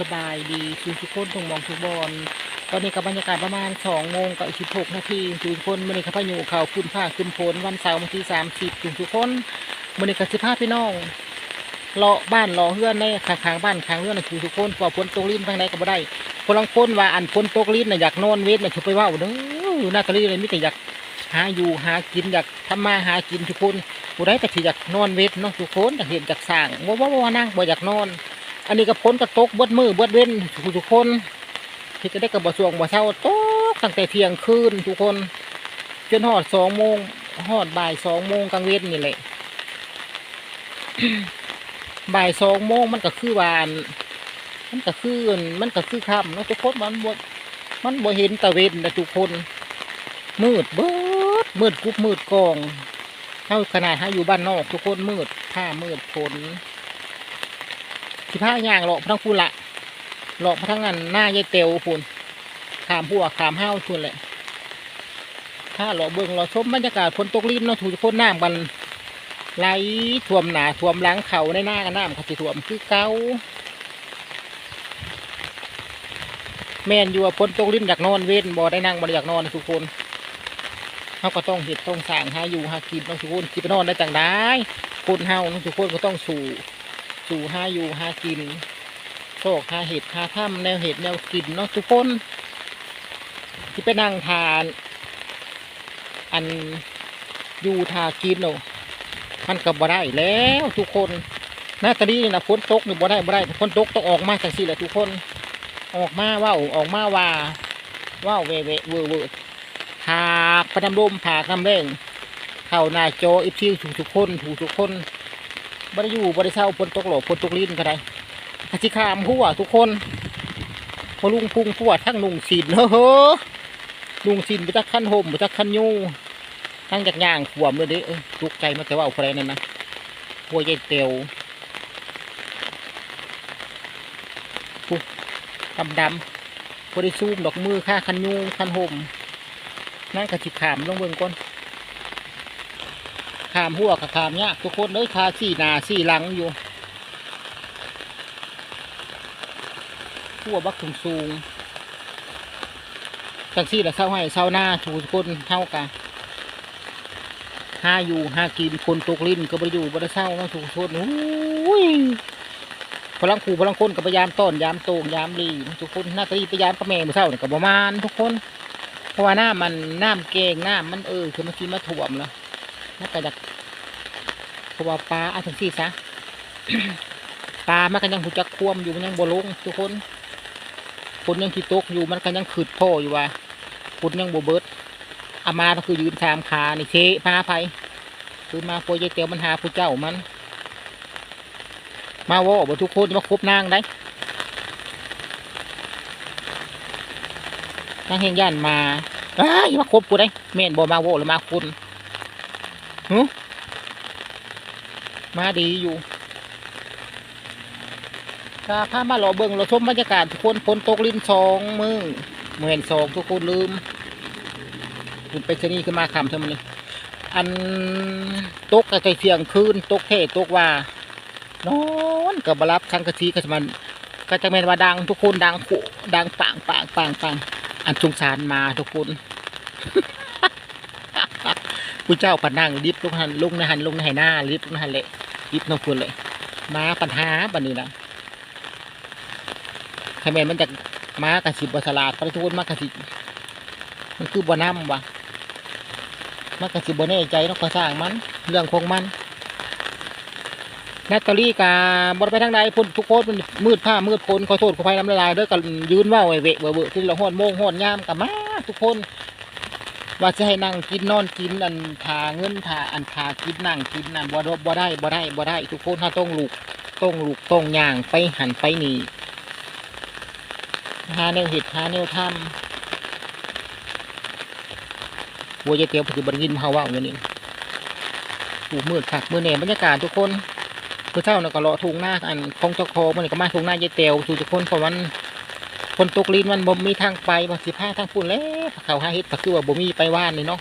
สบายดีคือทุกคนทุกมองทุกบอลตอนนี้กับบรรยากาศประมาณสองโมงกับสิบหกนาทีทุกคนมื่อนี้ข้าพอยู่เขาขึ้นผ้าขึ้นโพนวันเสาร์วันที่สามสิบทุกทุกคนมื่อนี้กับสิบห้าพี่น้องเลาะบ้านเลาะเฮือนในข้างบ้านข้างเฮือนนะทุกทุกคนพอฝนตกลิ้นทางใดก็บ่ได้คนลังคนว่าอันฝนตกลิ้นน่ะอยากนอนเวทน่ะจะไปว่าเด้ออยู่หน้าตะลีเลยมิแต่อยากหาอยู่หากินอยากทำมาหากินทุกคนผู้ใดก็สิอยากนอนเวทเนาะทุกคนอยากเห็นอยากสร้างว่าว่าว่านั่งบ่อยากนอน อันนี้ก็พ้นกระตกเบิดมือเบิดเว้นทุกคนที่ก็ได้กับบสวงบ่เช้าตกตั้งแต่เที่ยงคืนทุกคนจนหอดสองโมงหอดบ่ายสองโมงกลางเว้นนี่แหละบ่ายสองโมงมันก็คือวาน มันก็คืออันมันก็คือค่ำนาะทุกคนมันบ่มันบ่เห็นตะเวนนะทุกคน มืดเบิดมืดกุบมืดกองเท่าขนาดให้อยู่บ้านนอก ทุกคนมืดผ้ามืดฝน สิพาย่างเลาะพระทั้งพูละเลาะพระทั้งนั้นหน้ายายเตียวพูนขามหัวขามห้าวพูนแหละถ้าเลาะเบิ่งเลาะชมบรรยากาศฝนตกลิ้นเนาะถูกคนน้ำมันไหลท่วมหนาท่วมหล้างเขาในหน้ากันน้ำขาสิท่วมคือเก่าแม่นอยู่ว่าฝนตกลิ้นอยากนอนเว้นบ่ได้นั่งบ่อยากนอนทุกคนเขาก็ต้องเห็ดต้องสร้างหาอยู่หากินเนาะทุกคนกินไปนอนได้จังได้คนเฮาเนาะทุกคนก็ต้องสู่ สู่หาอยู่หากินโชคหาเห็ดหาถ้ำแนวเห็ดแนวกินเนาะทุกคน ที่ไปนั่งทาน อันอยู่ทากินเนาะมันก็บ่ได้แล้วทุกคนหน้าตาดีนี่นะฝนตกนี่บ่ได้บ่ได้ฝนตกต้องออกมาจังสี่แหละทุกคน ออกมาว่าออกมาว่าว่าเวเวเวอร์เวอร์หากประดำลมผากน้ำแรงเข้าหน้าจออีพีถูกทุกคนถูกทุกคน บริยูบริเช่าฝนตกหลอกฝนตกลิ้นก็ได้อาชิคามหัวทุกคนพอลุงพุงผัวทั้งลุงสินเฮ้อเฮ้อลุงสินไปจักขั้นห่มไปจักขั้นยูทั้งจากย่างขวมเลยเด้อทุกใจมาแต่ว่าเอาใครนั่นนะหัวยายเตียวปุ๊ดำดำบริซูมดอกมือค่าคันยูคันห่มนั่นกระชิขามลงเบิ่งก่อนามหัวกับขามเนี่ยทุกคนเลยคาสี่นาสี่หลังอยู่หัวบักสูงสูงจังสี่ละเศร้าให้เศร้าหน้าทุกคนเท่ากันห้าอยู่ห้ากินคนตกลิ้นก็บริอยู่บริเศร้าเนาะทุกคนโอ้ยพลังขู่พลังคนกับพยายามต้อนยามโตงยามรีทุกคนหน้าตีพยายามประแมงมาเศร้าเนี่ยกับประมาณทุกคน เพราะว่าน้ามันน้ำเกงน้ำมันเออคือมันกินมาถ่วมแล้ว น่าจะดักเพราะว่าปลาอาถึงสี่ซะปลามันก็ยังหูจักควมอยู่มันยังบวลงทุกคนคนยังที่ตกอยู่มันก็ยังขืดพ่ออยู่ว่าคนยังโบเบิดอามาก็คือยืนทามขาในเชพาไปคือมาโปรยเตียวมันหาผู้เจ้ามัน มาว่าบทุกคนมาคบนางได้นางเฮงย่านมาอ้ายมาคบกูได้แม่นบ่มาโวหรือมาคุณ หึมาดีอยู่ถ้าพามาหล่อเบิ่งเราชมบรรยากาศทุกคนฝนตกลิ้นสองมือเหมือนสองทุกคนลืมคุณไปชนีขึ้นมาคำเท่านี้อันตกกระจเสียงคืนตกเทตกว่านอนกับบรับทั้งกะทิก็จะมันก็จะเป็นว่าดังทุกคนดังขุดังปังปังปังปังอันสงสารมาทุกคน ผู้เจ้าปันนั่งลิฟต์ลงหันลงในหันลงในหน้าลิฟต์ลงในหันเละลิฟต์น้องคุณเลยมาปัญหาบันนี้นะใครแมนมันจะมากระสิบบสลาดประทุนมากระสิมันคือบ่น้ำวะมากระสิบบ่แน่ใจเนาะก็สร้างมัน เรื่องของมันแนตเตอรี่กาบดไปทางใดพุ่นทุกโคตรมันมืดผ้ามืดพลขอโทษขอภัยน้ำละลายเด้อกันยืนว่าไอ้เวะเวะที่เราห้อนโมงห้อนยามกับมาทุกคน ว่าจะให้นั่งกินนอนกินอันทาเงินทาอันทากินนั่งกินนั่นบ่ได้บ่ได้บ่ได้บ่ได้ ทุกคนถ้าต้องลูกต้องลูกต้องย่างไปหันไปนี่หาแนวเห็ดหาแนวทำวัวจะเตียวปฏิบัติยินเฮาว่าอย่างนี้ถูมืดคักมือแหน่บรรยากาศทุกคนคือเช้าน่ะก็เลาะทุ่งหน้าอันคงเจ้าคอมันก็มาทุ่งหน้ายายเตียวทุกคนเพราะมัน คนตกลินมันบ่มีทางไปบ่สิพาทางพุ่นแล้วเขาหาเฮ็ดก็คือว่าบ่มีไปว่านเลยเนาะ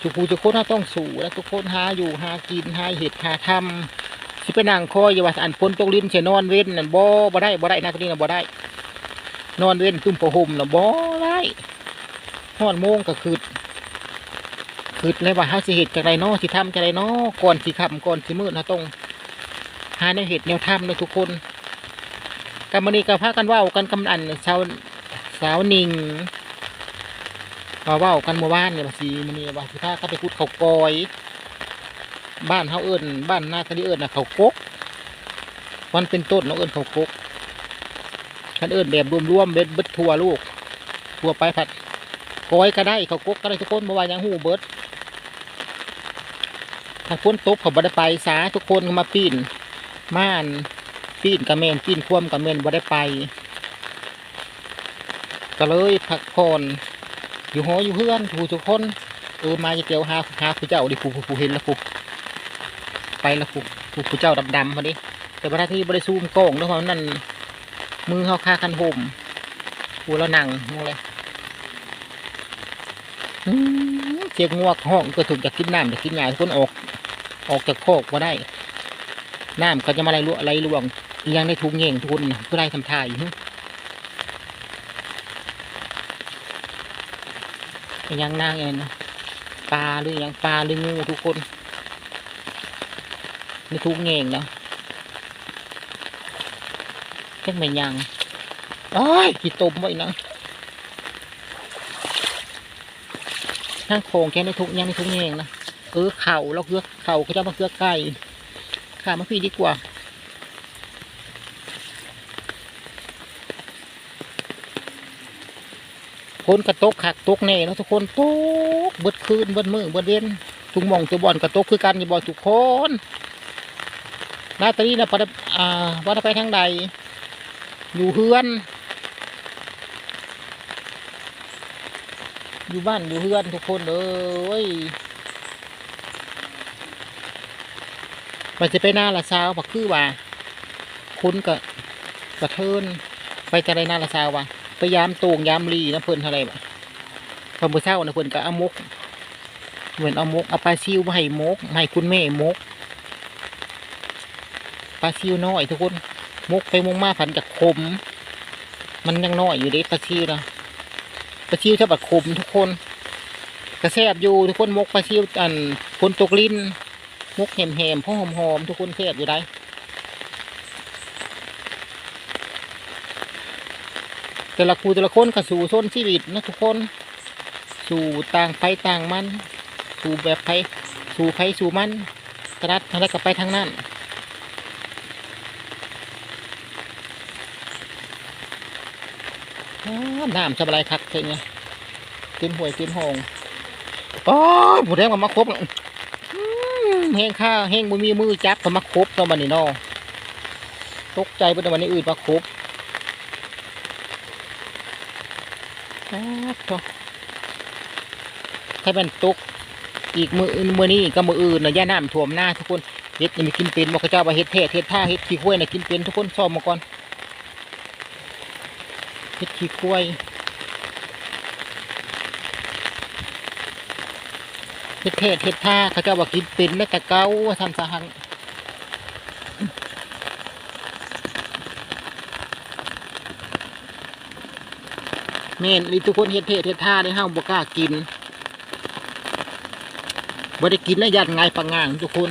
ทุกผู้ทุกคนเราต้องสู้และทุกคนหาอยู่หากินหาเห็ดหาทำสิไปนั่งคอยอยู่ว่าอันฝนตกลิ้นเสียนอนเว้นนั่นบ่บ่ได้บ่ได้นะตัวนี้นะบ่ได้ นอนเว้นตุ้มผ้าห่มนะบ่ได้ฮอดโมงก็คือคือเลยว่าเฮาสิเฮ็ดจังไดเนาะสิทำจังไดเนาะก่อนสิค่ำก่อนสิมืดเฮาต้องหาแนวเฮ็ดแนวทำเนาะทุกคน กำมื้อนี้ก็พากันว้ากันกำอันช้าสาวนิงว่าว้ากันเมื่อวานเนี่ยว่าสิมื้อนี้ว่าสิพากันไปขุดเขากอย บ้านเฮาเอิ้นบ้านนาคดีเอิ้นะเขากกมันเป็นต้นเนาเอิ้นเขากกคันเอิ้นแบบรวมๆเบ็ดเบิดทัวลูกทัวไปผัดก้อยก็ได้เขากกก็ได้ทุกคนบ่ว่าหยังหูเบิดถ้าฝนตกเขาบ่ไดไปสาทุกคนมาปีนม่าน ปีนกระเมนปีนคว่ำกระเมนบ่ได้ไป ก็เลยพักผ่อนอยู่หออยู่เพื่อนถูทุกคนเออมาจะเตียวหาหาผู้เจ้าดิผู้ผู้เห็นล้วผู้ไปล้วผูกผูกผู้เจ้าดำๆมาดิแต่พระที่บริซูมโก่งด้วยเพราะนั่นมือเขาคาคันห่มผูแล้วนั่งมองเลยเจียงงวกห้องก็ถูกอยากกินน้ำอยากกินหยาทุกคนออก ออกจากโคกมาได้น้ำก็จะมาไหลลวไหลวง ยังในทุงเง่งทุกคนเพื่อไล่ทำทายอยู่หึอีกอยังนางเองนะปลาหรือยังปลาหรืองูทุกคนในทุกเงงเนะแค่ไม่ยังอ้ายกี่ตมไว้นะทั้งโคงแค่ในทุกยังในทุกเงงนะเออเข่าแล้วเกือกเข่าเขาจะมาเกือกไก่ขามาพี่ดีกว่า นกระตกขักตกแน่เนาะทุกคนตกเบิดคืนเบิดมือเบิดเว้นทุกมองทุกบอลกระตกคือกันอย่าบอกทุกคนนาตาลีนะปะอ่าว่าไปทางใด อยู่เฮือน อยู่บ้านอยู่เฮือนทุกคนเลยมันจะไปหน้าละเช้าปักคือว่า คุณกะกระเทินไปจะได้หน้าละเช้าว่ะ ไปยามโตงยามลีนะเพิ่นเท่าไรบ่พอมือเช้านะเพิ่นก็เอามกเหมือนเอามกเอาปลาซิวมาให้มกให้คุณแม่มกปลาซิวน้อยทุกคนมกไปมกมาผันจากคม มันยังน้อยอยู่เด็ปลาซิวนะปลาซิวชอบแบบคมทุกคนกระแซบอยู่ทุกคนมกปลาซิวอันคนตกลิ้นมกแหมๆพ่อหอมๆทุกคนแซบอยู่ได้ แต่ละครูแต่ละคนก็สู่ส้นชีวิตนะทุกคน สู่ต่างไฟต่างมัน สู่แบบไฟสู่ไฟสู่มันกระดัดทางใดก็ไปทางนั้นน้ำจะอะไรคักเท่เนี่ยเต็มห่วยเต็มห้องโอ้ผู้แดงมามาครบแล้วแห้งข้าแห้งบ่มีมือจับก็มาครบตอนวันนี้นอตกใจเมื่อวันนี้อื่นมาครบ ถ้าเป็นตกอีกมืออื่นมือนี้ก็มืออื่นนะย่าน้ำท่วมหน้าทุกคนเฮ็ดยังมีกินเป็นบอกเจ้าว่าเฮ็ดเทศเฮ็ดท่าเฮ็ดขี้ห้วยนะกินเป็นทุกคนซ้อมมาก่อนเฮ็ดขี้ควายเฮ็ดเทศเฮ็ดท่าเขาเจ้าว่ากินเป็นแม่แต่เก้าว่าทำสาหัง แม่นมีทุกคนเฮ็ดเทศเฮ็ดท่าได้ห้าบกล้ากินบ่ได้กินแล้วยัดไงปังงางทุกคน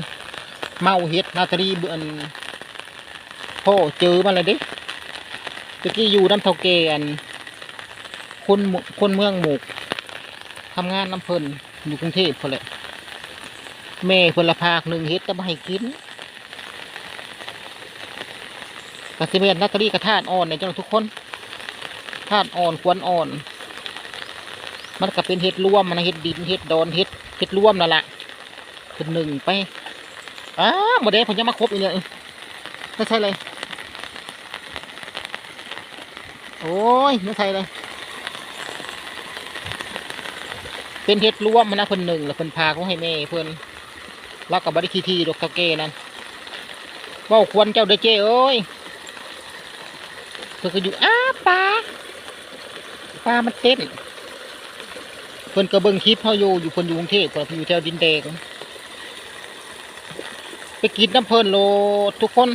เมาเฮ็ดนาตาลีเบิ่นพ่อเจอมาเลยเด้ตะกี้อยู่น้ำเท่าแกอันคนคนเมืองหมูกทำงานน้ำเพลินอยู่กรุงเทพพอแหละแม่เพลภาคหนึ่งเฮ็ดจะมาให้กินกสิเมนนัตตรีกระทานอ่อนเนี่ยเจ้าทุกคน ทานอ่อนควรอ่อน มันก็เป็นเห็ดร่วมมันะเห็ดดินเห็ดดอนเห็ดเห็ดร่วมนั่นแหละเป็นหนึ่งไปอ้าโมเดลผมจะมาครบอีกเนี่ยไม่ใช่เลยโอ้ยไม่ใช่เลยเป็นเห็ดรวมมันนะเพิ่นหนึ่งแล้วเพิ่นพาเขาให้แม่เพิ่นแล้วกับบริคีทีดอกตะเกนั่นว่าควรเจ้าเด้เจ้เอ้ยเพิ่นก็อยู่อ้าปลา ปลามันเต้นเพิ่นก็เบิงคลิปเขาอยู่อยู่เพิ่นอยู่กรุงเทพเพิ่นอยู่แถวดินแดงไปกินน้ำเพลินโลทุกคน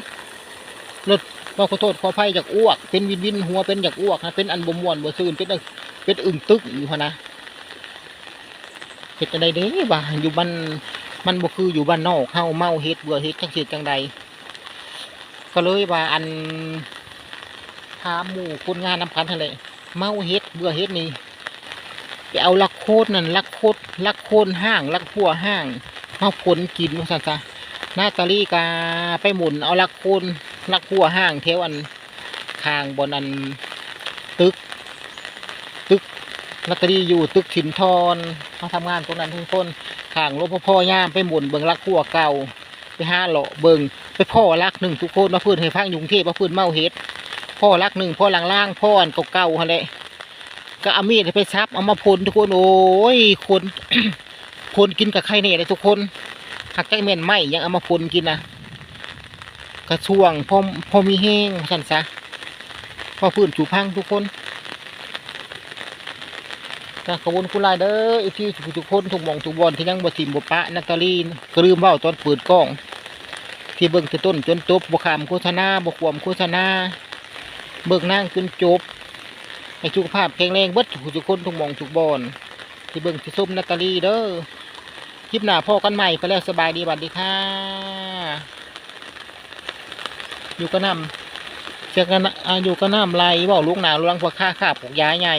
รถขอขอโทษขออภัยจากอ้วก เป็นวินวินหัวเป็นจากอ้วกนะเป็นอันบมวนบ่ซื่นเป็นเป็นอึ่งตึกอยู่พนะเฮ็ดจังไดเด้บ่าอยู่บ้านมันบ่คืออยู่บ้านนอกเฮาเมาเฮ็ดเบื่อเฮ็ดจังซี่จังใดก็เลยว่าอันถามหมู่คนงานน้ำกันนั่นแหล เมาเฮ็ดเบื่อเฮ็ดนี่ไปเอาลักโคตรนั่นลักโคตรลักโคนห้างลักพัวห้างมาผลกินว่าซั่นซะนาตาลีกาไปหมุนเอาลักโคนลักพัวห้างเทวันคางบนอันตึก ตึกนาตาลีอยู่ตึกถิ่นทอนเขาทำงานตรงนั้นทุกคนข้างรถพ่อย่ามไปหมุนเบิงลักพัวเก่า ไปห้าเลาะเบิงไปพ่อลักหนึ่งทุกคนมาพื้นให้ฟังยุงเทพมาพื้นเมาเฮ็ด พ่อลักหนึ่งพ่อล่างพ่ออันเก่าๆฮะเลยก็เอามีดไปซับเอามาพลทุกคนโอ้ยคนคนกินกับไข่เนี่ยเลยทุกคนหักใจเม่นไหมยังเอามาพลกินนะกระช่วงพ่อพ่อมีแห้งสันซะพ่อพื้นถูพังทุกคนนะขอบคุณคุณลายเด้อไอที่ทุกคนทุกมองทุกบอลที่ยังบ่ทิมบ่ปะนาตาลีก็ลืมเว่าตอนเปิดกล้อง ที่เบิ่งต้นจนจบบ่ขามโฆษณาบ่ขวมโฆษณา เบิกนั่งจนจบให้สุขภาพแข็งแรงเบิดทุกคนทุกมองทุกบอลที่เบิ่งที่ส้มนาตาลีเด้อคลิปหน้าพ่อกันใหม่ไปแล้วสบายดีบัดดีค่ะ อยู่ก็นำเจอกันอยู่ก็น้ำไรบอกลูกหนาวลวงพวกข้าข้าปกย้ายใหญ่